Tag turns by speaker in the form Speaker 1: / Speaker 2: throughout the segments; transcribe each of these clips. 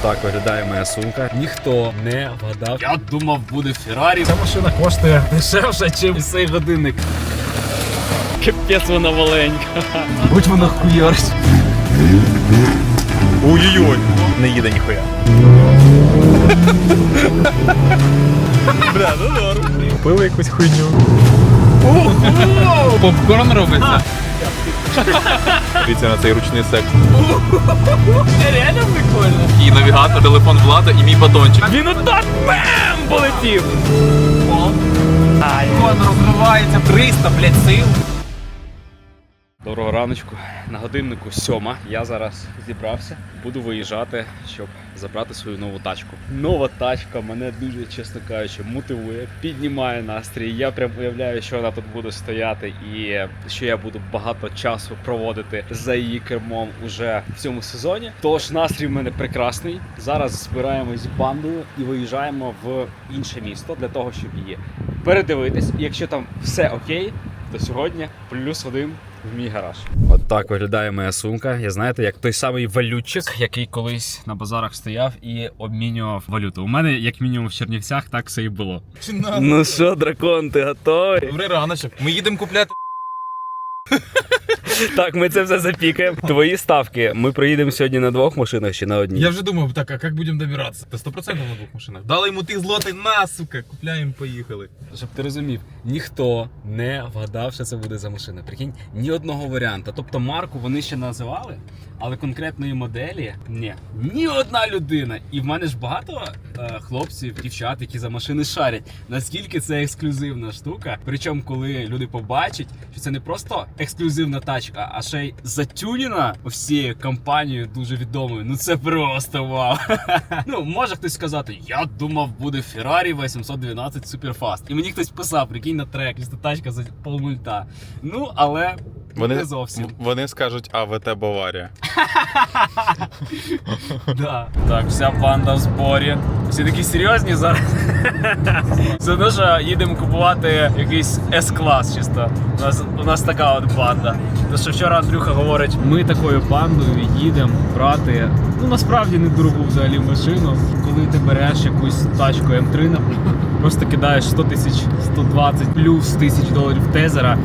Speaker 1: Отак виглядає моя сумка. Ніхто не вгадав. Я думав, буде Феррарі.
Speaker 2: Ця машина коштує дешевше, ніж цей годинник.
Speaker 1: Капець вона маленька.
Speaker 2: Будь вона хуярсь.
Speaker 3: Ой-ой-ой. Не їде ніхуя. Бля, ну норм.
Speaker 2: Купили якусь хуйню.
Speaker 4: Попкорн робиться.
Speaker 3: Дивіться на цей ручний секс.
Speaker 4: Реально прикольно. І навігатор, телефон влада і мій батончик. Він отак бем полетів. Айфон розвивається 300, блядь, сил.
Speaker 1: Доброго раночку. На годиннику сьома. Я зараз зібрався. Буду виїжджати, щоб забрати свою нову тачку. Нова тачка мене дуже, чесно кажучи, мотивує, піднімає настрій. Я прям уявляю, що вона тут буде стояти, і що я буду багато часу проводити за її кермом уже в цьому сезоні. Тож настрій в мене прекрасний. Зараз збираємось з бандою і виїжджаємо в інше місто для того, щоб її передивитись. І якщо там все окей, то сьогодні плюс один в мій гараж. От так виглядає моя сумка. Я знаєте, як той самий валютчик, який колись на базарах стояв і обмінював валюту. У мене, як мінімум, в Чернівцях так все і було. Ну що, дракон, ти готовий?
Speaker 4: Добрий раночок. Ми їдемо купляти.
Speaker 1: Так, ми це все запікаємо. Твої ставки. Ми приїдемо сьогодні на двох машинах чи на одній.
Speaker 4: Я вже думав, так, а як будемо добиратися? Та 100% на двох машинах. Дали йому тих злотих, на, сука, купляємо, поїхали.
Speaker 1: Щоб ти розумів, ніхто не вгадав, що це буде за машина. Прикинь, ні одного варіанта. Тобто марку вони ще називали, але конкретної моделі ні. Ні одна людина. І в мене ж багато е, хлопців, дівчат, які за машини шарять. Наскільки це ексклюзивна штука. Причому, коли люди побачать, що це не просто ексклюзивна тачка, а ще й затюнена всією компанією дуже відомою. Ну це просто вау. ну, може хтось сказати, я думав, буде Ferrari 812 Superfast. І мені хтось писав, прикинь на трек, що тачка за полмульта. Ну, але
Speaker 3: Вони,
Speaker 1: не зовсім.
Speaker 3: вони скажуть АВТ Баварія.
Speaker 1: Да. Так, вся банда в зборі. Всі такі серйозні зараз. Це що їдемо купувати якийсь С-клас чисто. У нас, у нас така от банда. То що вчора Андрюха говорить, ми такою бандою їдемо брати. Ну насправді не дорогу взагалі машину. Коли ти береш якусь тачку М3, наприклад, просто кидаєш 100 тисяч, 120 плюс тисяч доларів тезера.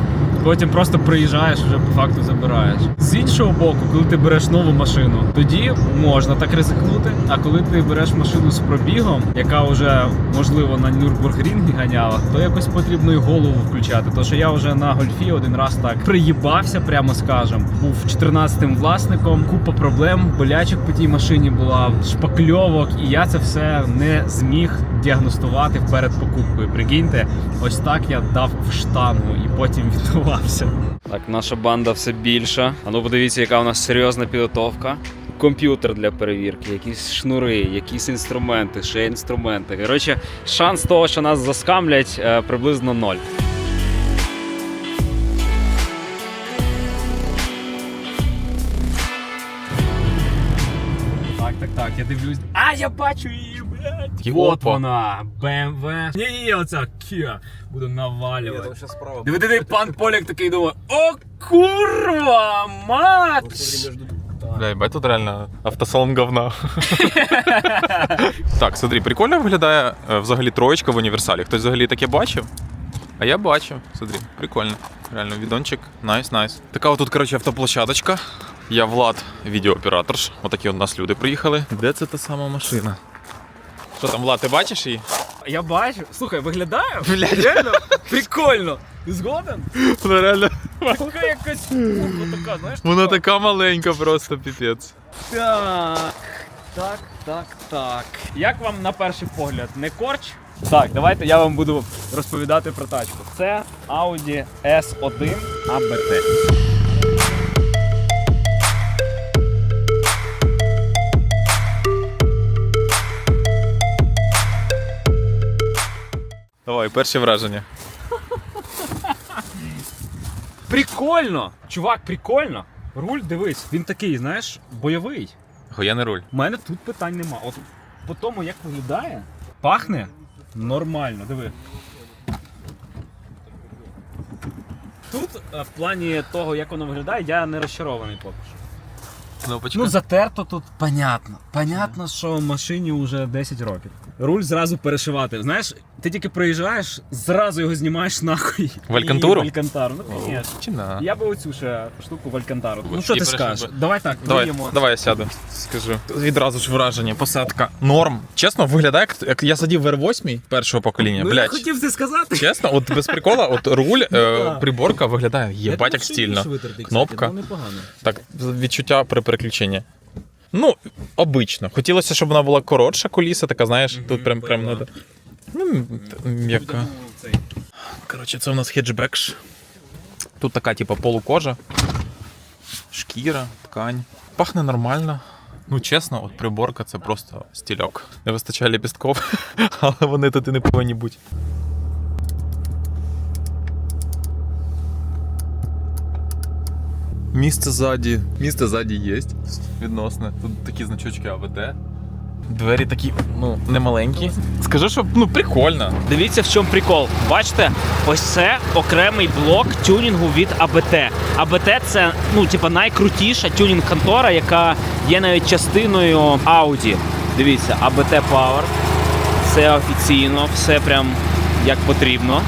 Speaker 1: Потім просто приїжджаєш, вже по факту забираєш. З іншого боку, коли ти береш нову машину, тоді можна так ризикнути. А коли ти береш машину з пробігом, яка вже можливо на Нюрбургрінгі ганяла, то якось потрібно і голову включати. То що я вже на гольфі один раз так приїбався, прямо скажем. Був 14-тим власником, купа проблем, болячок по тій машині була, шпакльовок, і я це все не зміг діагностувати перед покупкою. Прикиньте, ось так я дав в штангу і потім відбувався. Так, наша банда все більша. А ну подивіться, яка у нас серйозна підготовка. Комп'ютер для перевірки, якісь шнури, якісь інструменти, ще інструменти. Коротше, шанс того, що нас заскамлять, е, приблизно ноль. Я дивлюсь. А, я бачу її, блядь! От
Speaker 4: Опа.
Speaker 1: вона, BMW. Ні, ні, оця Kia. Буду навалювати.
Speaker 4: ще справа.
Speaker 1: Диви, диви, пан Поляк такий думає: О, курва, мать!
Speaker 3: Бля, ебать, тут реально автосалон говна. так, смотри, прикольно виглядає е, взагалі троєчка в універсалі. Хтось взагалі таке бачив? А я бачив. Смотри, прикольно. Реально, відончик. Найс, найс. Така отут, коротше, автоплощадочка. Я Влад, відеооператор. ж. Отакі от нас люди приїхали. Де це та сама машина? Що там, Влад, ти бачиш її?
Speaker 1: Я бачу. Слухай, виглядає? Блядь, реально прикольно. Ти згоден?
Speaker 3: Вона реально.
Speaker 1: Така якась кукла така, знаєш?
Speaker 3: Вона така маленька, просто піпець.
Speaker 1: Так, так, так, так. Як вам на перший погляд, не корч? Так, давайте я вам буду розповідати про тачку. Це Audi S1 ABT.
Speaker 3: Давай, перші враження.
Speaker 1: Прикольно! Чувак, прикольно! Руль, дивись, він такий, знаєш, бойовий.
Speaker 3: Гояний руль.
Speaker 1: У мене тут питань нема. От по тому, як виглядає, пахне нормально, диви. Тут е, в плані того, як воно виглядає, я не розчарований поки що.
Speaker 3: Кнопочка.
Speaker 1: Ну, затерто тут, понятно. Понятно, що машині вже 10 років. Руль зразу перешивати. Знаєш, ти тільки приїжджаєш, зразу його знімаєш нахуй.
Speaker 3: В Алькантуру?
Speaker 1: І В Алькантару. Ну, звісно.
Speaker 3: Чи на?
Speaker 1: Я би оцю ще штуку в Алькантару. Ну
Speaker 3: І
Speaker 1: що ти
Speaker 3: перейшов
Speaker 1: скажеш?
Speaker 3: би.
Speaker 1: Давай так,
Speaker 3: Давай, давай я сяду. Скажу. Відразу ж враження, посадка. Норм. Чесно, виглядає, як- як я садів в R8 першого покоління.
Speaker 1: Ну, я
Speaker 3: Блядь.
Speaker 1: хотів це сказати.
Speaker 3: Чесно, от без прикола, от руль, е, приборка виглядає єбать як стильно. Кнопка.
Speaker 1: Ну, непогано.
Speaker 3: Так, відчуття при переключенні. Ну, обично. Хотілося, щоб вона була коротша коліса, така, знаєш, тут прям прям надо. Ну, м'яка. Коротше, це у нас хеджбек. Тут така, типу, полукожа, шкіра, ткань. Пахне нормально. Ну, чесно, от приборка це просто стільок. Не вистачає ліпістков, але вони тут і не повинні бути. Місце ззаді. Місце ззаді є. Відносно. Тут такі значочки АВТ. Двері такі, ну, не маленькі. Скажи, що ну прикольно.
Speaker 1: Дивіться, в чому прикол. Бачите, ось це окремий блок тюнінгу від АБТ. АБТ це ну, типа, найкрутіша тюнінг-контора, яка є навіть частиною Audi. Дивіться, АБТ Power. Все офіційно, все прям як потрібно.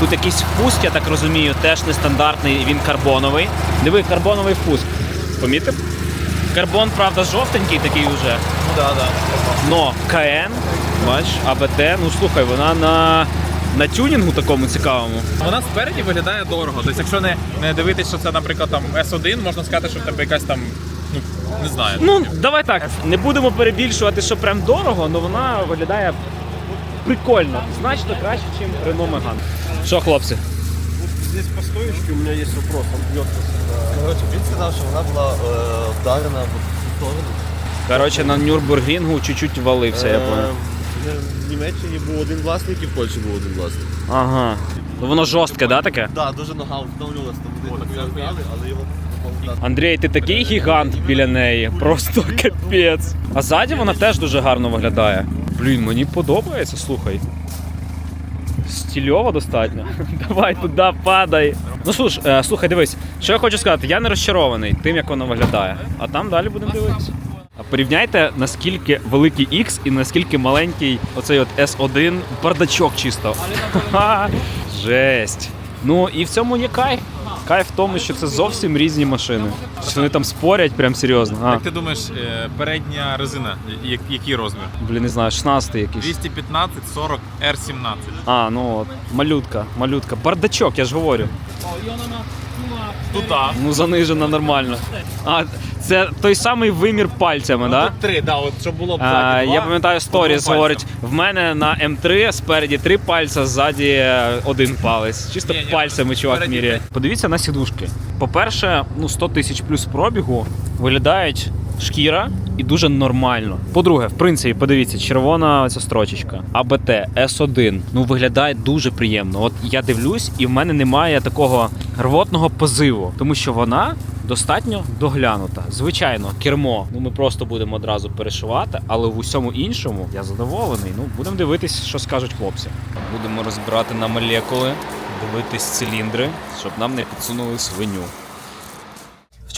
Speaker 1: Тут якийсь впуск, я так розумію, теж нестандартний, він карбоновий. Диви, карбоновий впуск. Помітив? Карбон, правда, жовтенький такий уже.
Speaker 3: Ну да, да.
Speaker 1: Но КН, бач, АБТ, ну слухай, вона на, на тюнінгу такому цікавому.
Speaker 3: Вона спереді виглядає дорого. Тобто, якщо не, не дивитись, що це, наприклад, там S1, можна сказати, що в тебе якась там, ну, не знаю.
Speaker 1: Ну, давай так, не будемо перебільшувати, що прям дорого, але вона виглядає прикольно, значно краще, ніж Renault Megane. Що, хлопці?
Speaker 5: Здесь по стоечке у меня есть вопрос, он бьется. Короче, він сказав, що вона була е, вдарена в сторону.
Speaker 1: Коротше, на Нюрбургрінгу чуть-чуть валився, я
Speaker 5: Е,
Speaker 1: понял.
Speaker 5: В Німеччині був один власник і в Польщі був один власник.
Speaker 1: Ага. Ну воно жорстке, да, таке?
Speaker 5: Так, да, дуже нога встановлювалася, там вони так розбирали, але його допомогли.
Speaker 1: Андрій, ти такий гігант біля неї. Просто капець. А ззаді вона теж дуже гарно виглядає. Блін, мені подобається, слухай. Стільово достатньо. Давай туди падай. Ну слуш, е, слухай, дивись, що я хочу сказати, я не розчарований тим, як воно виглядає. А там далі будемо дивитися. Порівняйте, наскільки великий X і наскільки маленький оцей от S1 бардачок чисто. Жесть. Ну і в цьому є кайф. Кайф в тому, що це зовсім різні машини. Що вони там спорять прям серйозно. А,
Speaker 3: Як ти думаєш, е, передня резина, я- який розмір?
Speaker 1: блін, не знаю, 16 якийсь.
Speaker 3: 215 40 R17.
Speaker 1: А, ну от, малютка, малютка. Бардачок, я ж говорю.
Speaker 3: Туди.
Speaker 1: Ну занижена нормально. А, це той самий вимір пальцями, так? Да?
Speaker 3: Три, да, от щоб було б
Speaker 1: А, я пам'ятаю, сторіс говорить, в мене на М3 спереді три пальця, ззаді е, один палець. Чисто
Speaker 3: Ні-ні,
Speaker 1: пальцями чувак міряє. Подивіться на сідушки. По-перше, ну 100 тисяч плюс пробігу виглядають шкіра і дуже нормально. По-друге, в принципі, подивіться, червона ця строчечка. АБТ С1. Ну виглядає дуже приємно. От я дивлюсь, і в мене немає такого рвотного позиву, тому що вона достатньо доглянута. Звичайно, кермо. Ну ми просто будемо одразу перешивати, але в усьому іншому я задоволений. Ну будемо дивитись, що скажуть хлопці. Будемо розбирати на молекули, дивитись циліндри, щоб нам не підсунули свиню.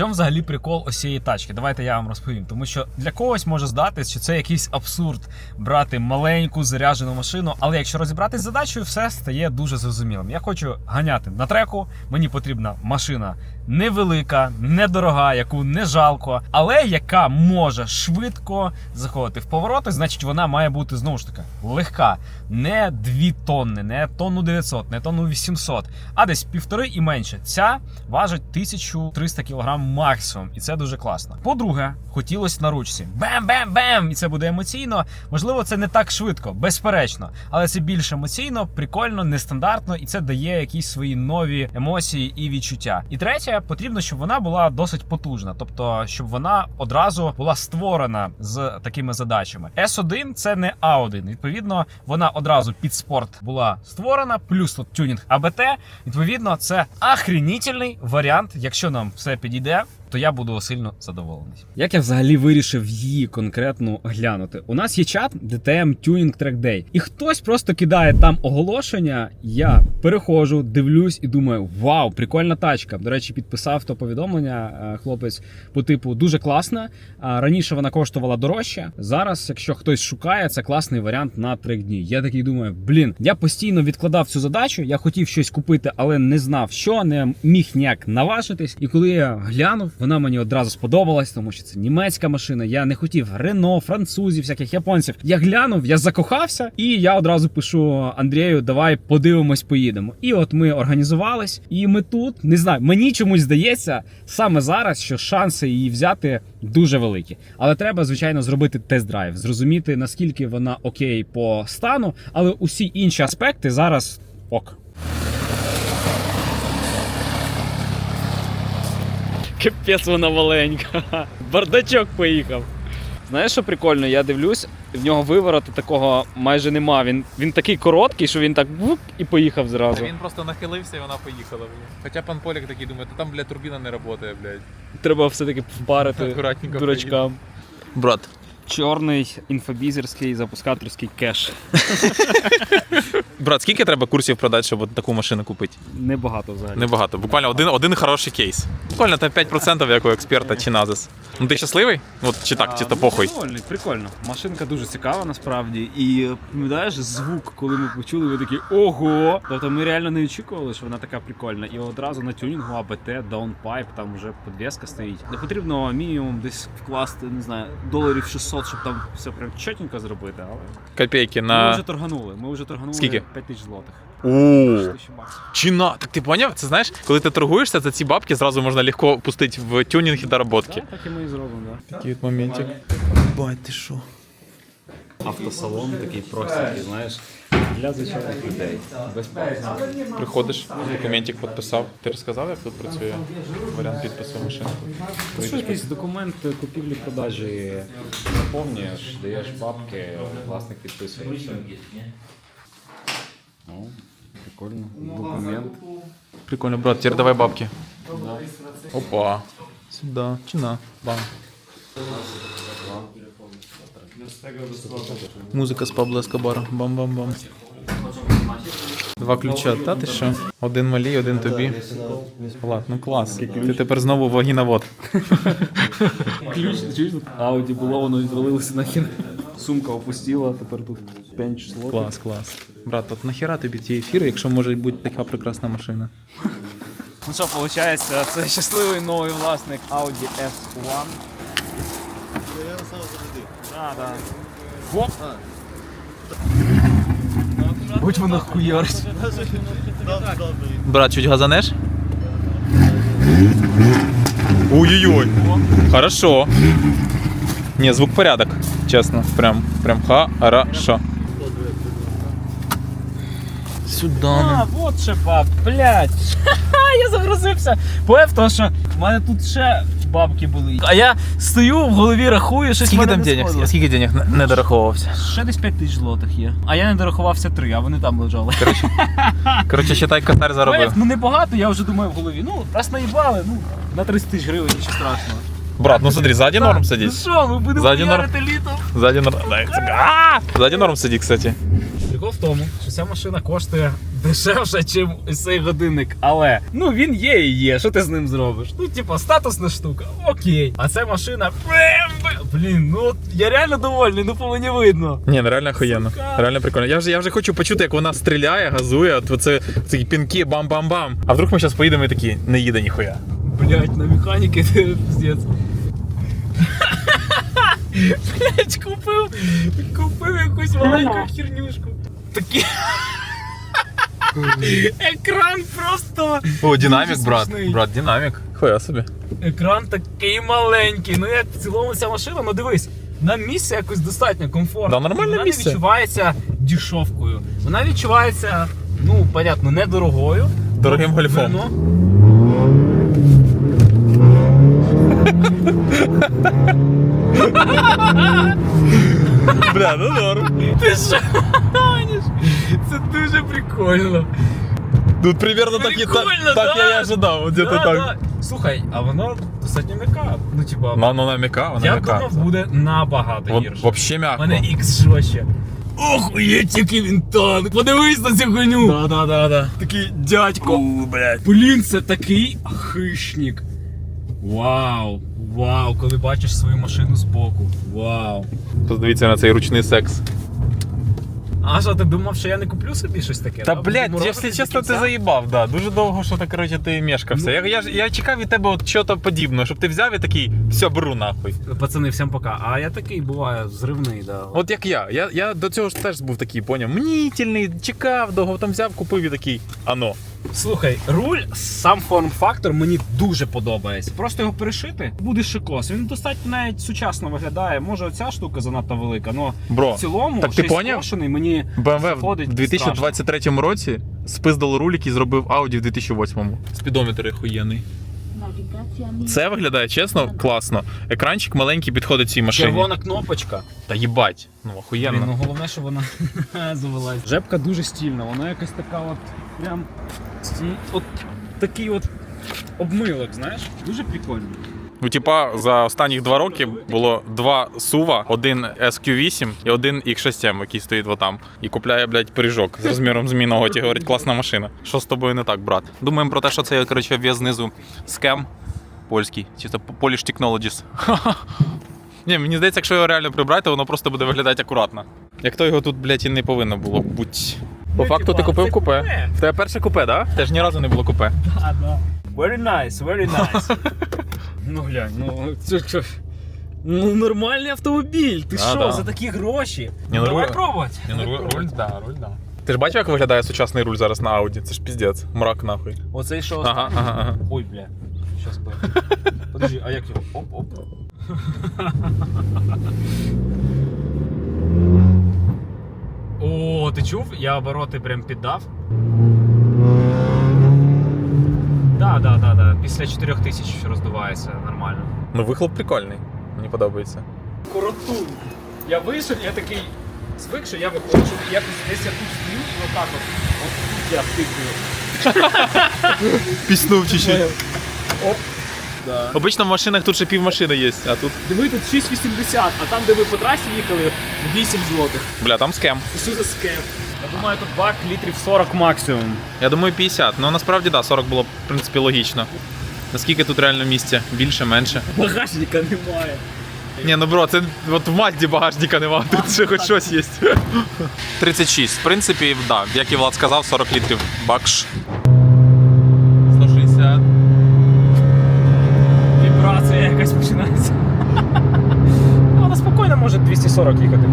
Speaker 1: Чому взагалі прикол ось цієї тачки? Давайте я вам розповім. Тому що для когось може здатись, що це якийсь абсурд брати маленьку заряджену машину. Але якщо розібратись з задачею, все стає дуже зрозумілим. Я хочу ганяти на треку. Мені потрібна машина невелика, недорога, яку не жалко, але яка може швидко заходити в повороти. Значить, вона має бути знову ж таки легка, не 2 тонни, не тонну 900, не тонну 800, а десь півтори і менше. Ця важить 1300 кг максимум, і це дуже класно. По-друге, хотілося на ручці. Бем-бем-бем! І це буде емоційно. Можливо, це не так швидко, безперечно, але це більш емоційно, прикольно, нестандартно, і це дає якісь свої нові емоції і відчуття. І третє, потрібно, щоб вона була досить потужна, тобто, щоб вона одразу була створена з такими задачами. S1 це не A1. Відповідно, вона одразу під спорт була створена, плюс тут тюнінг АБТ. Відповідно, це ахренітельний варіант, якщо нам все підійде. Yep. То я буду сильно задоволений. Як я взагалі вирішив її конкретно глянути? У нас є чат DTM Tuning Track Day, і хтось просто кидає там оголошення. Я переходжу, дивлюсь і думаю: вау, прикольна тачка. До речі, підписав то повідомлення. е, Хлопець по типу дуже класна. Раніше вона коштувала дорожче. Зараз, якщо хтось шукає, це класний варіант на три дні. Я такий думаю, блін, я постійно відкладав цю задачу. Я хотів щось купити, але не знав, що не міг ніяк наважитись. І коли я глянув, вона мені одразу сподобалась, тому що це німецька машина. Я не хотів Рено, французів, всяких японців. Я глянув, я закохався, і я одразу пишу Андрію: давай подивимось, поїдемо. І от ми організувались, і ми тут не знаю. Мені чомусь здається саме зараз, що шанси її взяти дуже великі. Але треба, звичайно, зробити тест-драйв, зрозуміти наскільки вона окей по стану, але усі інші аспекти зараз ок. Капець вона маленька. Бардачок поїхав. Знаєш, що прикольно? Я дивлюсь, в нього вивороту такого майже нема. Він, він такий короткий, що він так вуп і поїхав зразу.
Speaker 3: Він просто нахилився і вона поїхала. Хоча пан Полік такий думає, та там, бля турбіна не працює, блядь.
Speaker 1: Треба все-таки впарити дурачкам.
Speaker 3: Брат.
Speaker 1: Чорний інфобізерський запускаторський кеш.
Speaker 3: Брат, скільки треба курсів продати, щоб от таку машину купити?
Speaker 1: Небагато взагалі.
Speaker 3: Небагато. Буквально один, один хороший кейс. Буквально там 5% як у експерта чи назис. Ну ти щасливий? От чи так, чи то похуй.
Speaker 1: Довольний, прикольно. Машинка дуже цікава насправді. І пам'ятаєш звук, коли ми почули, ви такі ого. Тобто ми реально не очікували, що вона така прикольна. І одразу на тюнінгу АБТ, даунпайп, там вже подвеска стоїть. Не потрібно мінімум десь вкласти, не знаю, доларів 600, щоб там все прям чотенько зробити. Але
Speaker 3: Копейки
Speaker 1: ми
Speaker 3: на.
Speaker 1: вже торганули. Ми вже торганули
Speaker 3: Скільки?
Speaker 1: 5 тисяч злотих.
Speaker 3: О,
Speaker 1: 6 тисяч баксів.
Speaker 3: Чина, так ти поняв? Це знаєш, коли ти торгуєшся, за ці бабки зразу можна легко пустити в тюнінг і доработки.
Speaker 1: Так, так і ми і зробимо, да.
Speaker 3: Такий от моментик. Бать, ти що?
Speaker 1: Автосалон такий простенький, знаєш, для звичайних людей.
Speaker 3: Приходиш, документик підписав. Ти розказав, як тут працює варіант підпису машини?
Speaker 1: Це що якийсь документ купівлі-продажі заповнюєш, даєш папки, власник підписує. і все. О, прикольно. Документ.
Speaker 3: Прикольно, брат, теперь давай бабки. Опа. Сюда. Чина. Бам. Музика з Пабло Ескобара. Бам-бам-бам. Два ключа, та ти що? Один малій, один тобі. Влад, ну клас. Ти тепер знову вагіновод.
Speaker 1: Ключ, чуєш? Ауді було, воно відвалилося нахер. Сумка опустила, тепер тут 5 число.
Speaker 3: Клас, клас. Брат, от нахера тобі ті ефіри, якщо може бути така прекрасна машина?
Speaker 1: Ну що, виходить, це щасливий новий власник Audi S1. Да, да. Гоп.
Speaker 2: Будь воно хуярить.
Speaker 3: Брат, чуть газанеш? Ой-ой-ой. Хорошо. Не, звук порядок, честно. Прям, прям хорошо. Сюда.
Speaker 1: А, вот шипа, блядь. я загрузився. Поняв, тому що в мене тут ще бабки були. А я стою в голові рахую, щось
Speaker 3: Скільки
Speaker 1: мене
Speaker 3: там
Speaker 1: не
Speaker 3: денег?
Speaker 1: сходилось.
Speaker 3: Скільки денег не- не дораховувався?
Speaker 1: Ще десь 5 тисяч злотих є. А я не дорахувався три, а вони там лежали.
Speaker 3: Коротше, считай, косарь
Speaker 1: Поняв?
Speaker 3: заробив.
Speaker 1: Ну небагато, я вже думаю в голові. Ну, раз наїбали, ну, на 30 тисяч гривень, нічого страшного.
Speaker 3: Брат, ну смотри, сзади норм
Speaker 1: Ну
Speaker 3: сидеть.
Speaker 1: що, ми будемо
Speaker 3: Ззаді норм.
Speaker 1: ярити літом.
Speaker 3: Сзади норм. Дай, а! Сзади норм сидит, кстати.
Speaker 1: Прикол в тому, що ця машина коштує дешевше, ніж цей годинник. Але ну він є і є. Що ти з ним зробиш? Ну, типа, статусна штука, окей. А ця машина. Блін, ну от я реально довольний, ну по мені видно.
Speaker 3: Ні, ну реально охуєнно.
Speaker 1: Сука.
Speaker 3: Реально прикольно. Я вже, я вже хочу почути, як вона стріляє, газує, от оце, ці пінки, бам-бам-бам. А вдруг ми зараз поїдемо і такі, не їде ніхуя.
Speaker 1: Блять, на механіки ти піздець. Блять, купив, купив якусь маленьку хернюшку. Такі. Екран просто.
Speaker 3: О, динамік,
Speaker 1: Дуже
Speaker 3: брат.
Speaker 1: смішний.
Speaker 3: Брат, динамік. Хуя собі.
Speaker 1: Екран такий маленький. Ну як в цілому ця машина, ну дивись, нам місце якось достатньо комфортно.
Speaker 3: Да, нормальне
Speaker 1: вона
Speaker 3: місце.
Speaker 1: не відчувається дешевкою. Вона відчувається, ну, понятно, недорогою.
Speaker 3: Дорогим гольфом.
Speaker 1: Рено.
Speaker 3: Бля, ну норм.
Speaker 1: Ти що прикольно.
Speaker 3: Тут примерно так, так,
Speaker 1: Прикольно,
Speaker 3: так
Speaker 1: да.
Speaker 3: я і ожидав, от где-то
Speaker 1: Да,
Speaker 3: так.
Speaker 1: да. Слухай, а воно достатньо м'яка. Ну, типа,
Speaker 3: Ну, ну, на м'яка, вона
Speaker 1: я
Speaker 3: м'яка.
Speaker 1: думав, буде набагато
Speaker 3: От,
Speaker 1: гірше.
Speaker 3: вообще
Speaker 1: У
Speaker 3: м'яко.
Speaker 1: мене X жорстче. Охуєть, який він танк! Подивись на цю коню! Да, да, да, да. Такий дядько. блядь. Блін, це такий хищник. Вау! Вау, коли бачиш свою машину збоку. Вау.
Speaker 3: Подивіться на цей ручний секс.
Speaker 1: А що, ти думав, що я не куплю собі щось таке?
Speaker 3: Та
Speaker 1: да?
Speaker 3: Блядь, якщо чесно, ти заїбав, да. Дуже довго, що так, коротше, ти мешкався.
Speaker 1: Ну,
Speaker 3: я, я, ж- я чекав від тебе от чого подібного, щоб ти взяв і такий, все, беру нахуй.
Speaker 1: Пацани, всім пока. А я такий буваю зривний, да.
Speaker 3: От як я. Я, я до цього ж теж був такий, поняв, мнітельний, чекав, довго там взяв, купив і такий, ано.
Speaker 1: Слухай, руль, сам форм-фактор мені дуже подобається. Просто його перешити буде шикос. Він достатньо навіть сучасно виглядає. Може, оця штука занадто велика, але
Speaker 3: Бро,
Speaker 1: в цілому
Speaker 3: так ти поняв?
Speaker 1: скошений мені
Speaker 3: BMW в
Speaker 1: заходить
Speaker 3: 2023 році спиздало руль, і зробив Audi в 2008-му. Спідометр охуєнний. Це виглядає чесно, класно. Екранчик маленький підходить цій машині.
Speaker 1: Червона кнопочка.
Speaker 3: Та їбать, ну
Speaker 1: Блін,
Speaker 3: охуєнно.
Speaker 1: ну головне, що вона завелась. Жепка дуже стільна, вона якась така от прям от такий от обмилок, знаєш? Дуже прикольно.
Speaker 3: Ну, типа, за останні два роки було два сува, один SQ8 і один X6M, який стоїть отам. І купляє, блядь, пиріжок з розміром з мій ноготі. Говорить, класна машина. Що з тобою не так, брат? Думаємо про те, що це, коротше, в'є знизу скем польський, чисто Polish Technologies. Ні, мені здається, якщо його реально прибрати, воно просто буде виглядати акуратно. Як то його тут, блядь, і не повинно було бути. По
Speaker 1: Ну,
Speaker 3: факту ти купив купе. В тебе перше купе, так? Да? Теж ні разу не було купе.
Speaker 1: А, да. Very nice, very nice. ну глянь, ну це що. Ну нормальний автомобіль. Ти
Speaker 3: Да,
Speaker 1: що,
Speaker 3: да.
Speaker 1: за такі гроші?
Speaker 3: Ні, ну,
Speaker 1: Давай
Speaker 3: руль-
Speaker 1: пробувати.
Speaker 3: Ні, ну,
Speaker 1: Давай
Speaker 3: руль,
Speaker 1: пробувати.
Speaker 3: руль, да, руль, да. Ти ж бачив, як виглядає сучасний руль зараз на Ауді? Це ж піздець. Мрак нахуй.
Speaker 1: Оцей що
Speaker 3: Ага,
Speaker 1: останній?
Speaker 3: ага, ага.
Speaker 1: Ой, бля. Щас би. Подожди, а як його? Оп, оп. О, ти чув? Я обороти прям піддав. Да, да, да, да. Після 4000 роздувається нормально.
Speaker 3: Ну, вихлоп прикольний. Мені подобається.
Speaker 1: Коротун. Я вийшов, я такий звик, що я виходжу, і якось десь я тут стою і отак от. От тут я тикаю.
Speaker 3: Піснув чуть-чуть.
Speaker 1: Оп. Да.
Speaker 3: Обично в машинах тут ще пів машини є, а тут.
Speaker 1: Диви, тут 6,80, а там, де ви по трасі їхали, 8 злотих.
Speaker 3: Бля, там скем.
Speaker 1: Що за скеп? Я думаю, тут бак літрів 40 максимум.
Speaker 3: Я думаю, 50. Ну насправді да, 40 було, в принципі, логічно. Наскільки тут реально місця? Більше, менше.
Speaker 1: Багажника немає.
Speaker 3: Ні, ну бро, це от в Мазді багажника нема, тут ще хоч щось є. 36. В принципі, да, як і Влад сказав, 40 літрів бакш. 160.
Speaker 1: Вібрація якась починається. Ну, Вона спокійно може 240 їхати,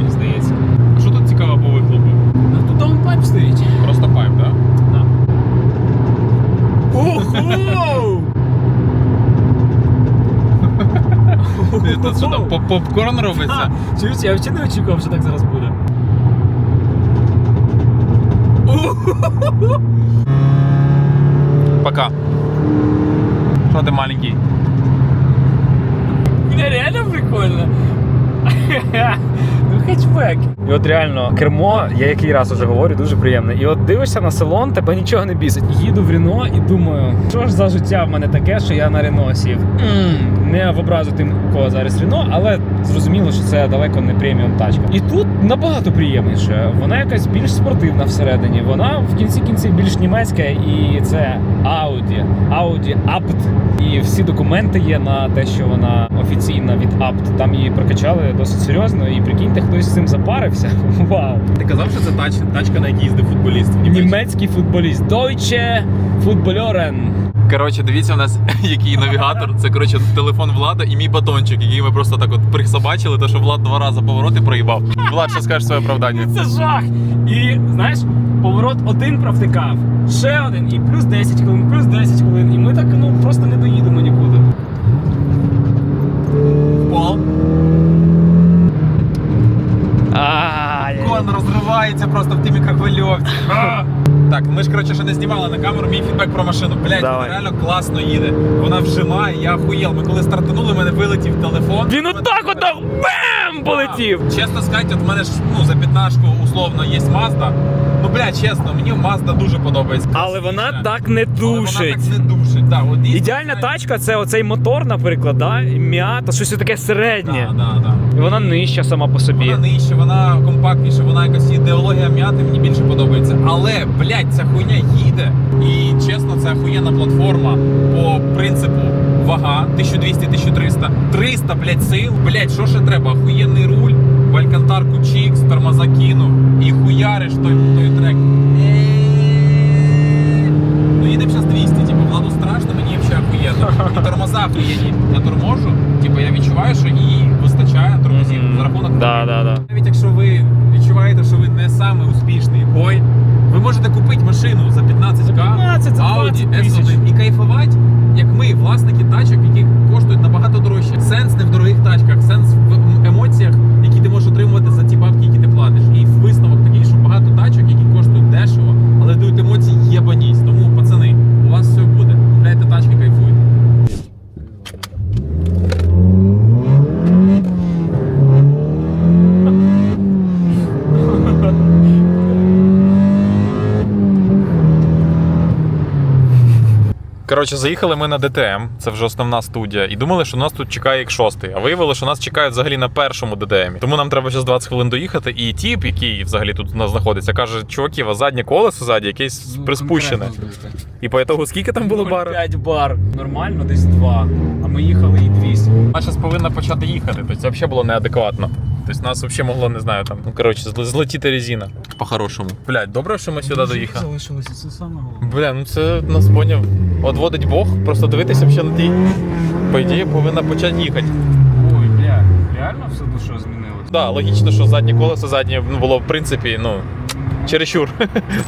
Speaker 3: попкорн робиться?
Speaker 1: Чуєш, я взагалі не очікував, що так зараз буде.
Speaker 3: Пока. Що ти маленький?
Speaker 1: Бля, реально прикольно. Хетчбек. І от реально кермо, я який раз уже говорю, дуже приємне. І от дивишся на салон, тебе нічого не бісить. Їду в Рено і думаю, що ж за життя в мене таке, що я на Рено сів. Не в образу тим, у кого зараз Рено, але зрозуміло, що це далеко не преміум тачка. І тут набагато приємніше. Вона якась більш спортивна всередині. Вона в кінці кінців більш німецька, і це Audi. Audi Apt. І всі документи є на те, що вона офіційна від Apt. Там її прокачали досить серйозно. І прикиньте, хтось з цим запарився. Вау!
Speaker 3: Ти казав, що це тач, тачка, на якій їздив футболіст. в Німеччині?
Speaker 1: Німецький футболіст. Deutsche Fußballerin.
Speaker 3: Коротше, дивіться, у нас який навігатор. Це коротше телефон Влада і мій батончик, який ми просто так от присобачили, то що Влад два рази повороти проїбав. Влад, що скажеш своє оправдання?
Speaker 1: Це жах. І знаєш, поворот один провтикав, ще один, і плюс 10 хвилин, плюс 10 хвилин. І ми так ну просто не доїдемо нікуди.
Speaker 3: Пол. Кон розривається просто в тій мікрохвильовці. Так, ми ж коротше ще не знімали на камеру мій фідбек про машину. Блять, вона реально класно їде. Вона вжимає, я охуєл. Ми коли стартанули, в мене вилетів телефон.
Speaker 1: Він отак от бем полетів.
Speaker 3: Чесно сказати, от в мене ж ну, за 15 условно є Mazda. Ну бля, чесно, мені Mazda дуже подобається.
Speaker 1: Але вона так не
Speaker 3: Але Вона
Speaker 1: душить.
Speaker 3: так не душить. Да, от дійсно,
Speaker 1: Ідеальна
Speaker 3: знаєш,
Speaker 1: тачка це оцей мотор, наприклад, да? м'ята, щось таке середнє.
Speaker 3: Да, да, да.
Speaker 1: І вона нижча сама по собі.
Speaker 3: Вона нижче, вона компактніша, вона якась ідеологія м'яти мені більше подобається. Але, блядь, ця хуйня їде. І чесно, це охуєнна платформа по принципу вага 1200-1300. 300, блядь, сил. Блядь, що ще треба? Охуєнний руль, в алькантарку чікс, тормоза кинув і хуяриш той, той трек. Ну їдемо зараз 200, типу, владу страшно, мені взагалі охуєнно. І тормоза охуєнні. Я торможу, типу, я відчуваю, що їй вистачає тормозів за рахунок
Speaker 1: Да, да, да.
Speaker 3: навіть якщо ви відчуваєте, що ви не самий успішний бой, ви можете купити машину за 15к Audi S1 і кайфувати, як ми, власники тачок, які коштують набагато дорожче. Сенс не в дорогих тачках, сенс в ем- емоціях, які ти можеш отримувати за ті бабки, які ти платиш. І висновок такий, що багато тачок, які коштують дешево, але дають емоції єбаність. Тому, пацани, у вас все буде. Купляйте тачки, кайфуйте. Коротше, заїхали ми на ДТМ, це вже основна студія, і думали, що нас тут чекає як шостий. А виявилося, що нас чекають взагалі на першому ДТМ. Тому нам треба ще 20 хвилин доїхати. І тіп, який взагалі тут у нас знаходиться, каже: чуваки, у вас заднє колесо ззаді якесь приспущене. І по ітогу скільки там було бару?
Speaker 1: 5 бар. Нормально, десь 2. А ми їхали і 200.
Speaker 3: Вона зараз повинна почати їхати. Тобто це взагалі було неадекватно. Тобто нас взагалі могло, не знаю, там, ну коротше, злетіти резина. По-хорошому. Блядь, добре, що ми сюди доїхали.
Speaker 2: Залишилося це саме головне.
Speaker 3: Бля, ну це нас поняв. Одводить Бог, просто дивитися взагалі на тій. По ідеї, повинна почати їхати.
Speaker 1: Ой, бля, реально все душа змінилось.
Speaker 3: Да, логічно, що заднє колесо заднє ну, було в принципі, ну. Чересчур.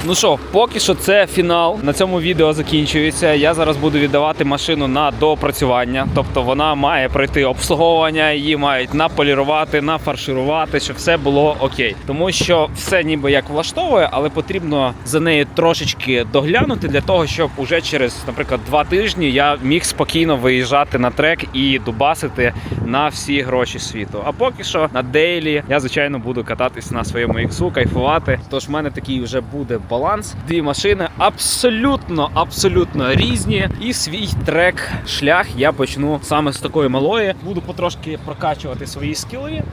Speaker 1: Ну що, поки що це фінал. На цьому відео закінчується. Я зараз буду віддавати машину на доопрацювання. Тобто вона має пройти обслуговування, її мають наполірувати, нафарширувати, щоб все було окей. Тому що все ніби як влаштовує, але потрібно за нею трошечки доглянути для того, щоб уже через, наприклад, два тижні я міг спокійно виїжджати на трек і дубасити на всі гроші світу. А поки що на дейлі я звичайно буду кататись на своєму іксу, кайфувати. Тож в мене такий вже буде баланс. Дві машини абсолютно, абсолютно різні. І свій трек, шлях я почну саме з такої малої. Буду потрошки прокачувати свої скіли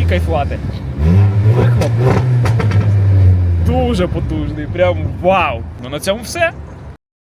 Speaker 1: і кайфувати. Дуже потужний, прям вау! Ну на цьому все.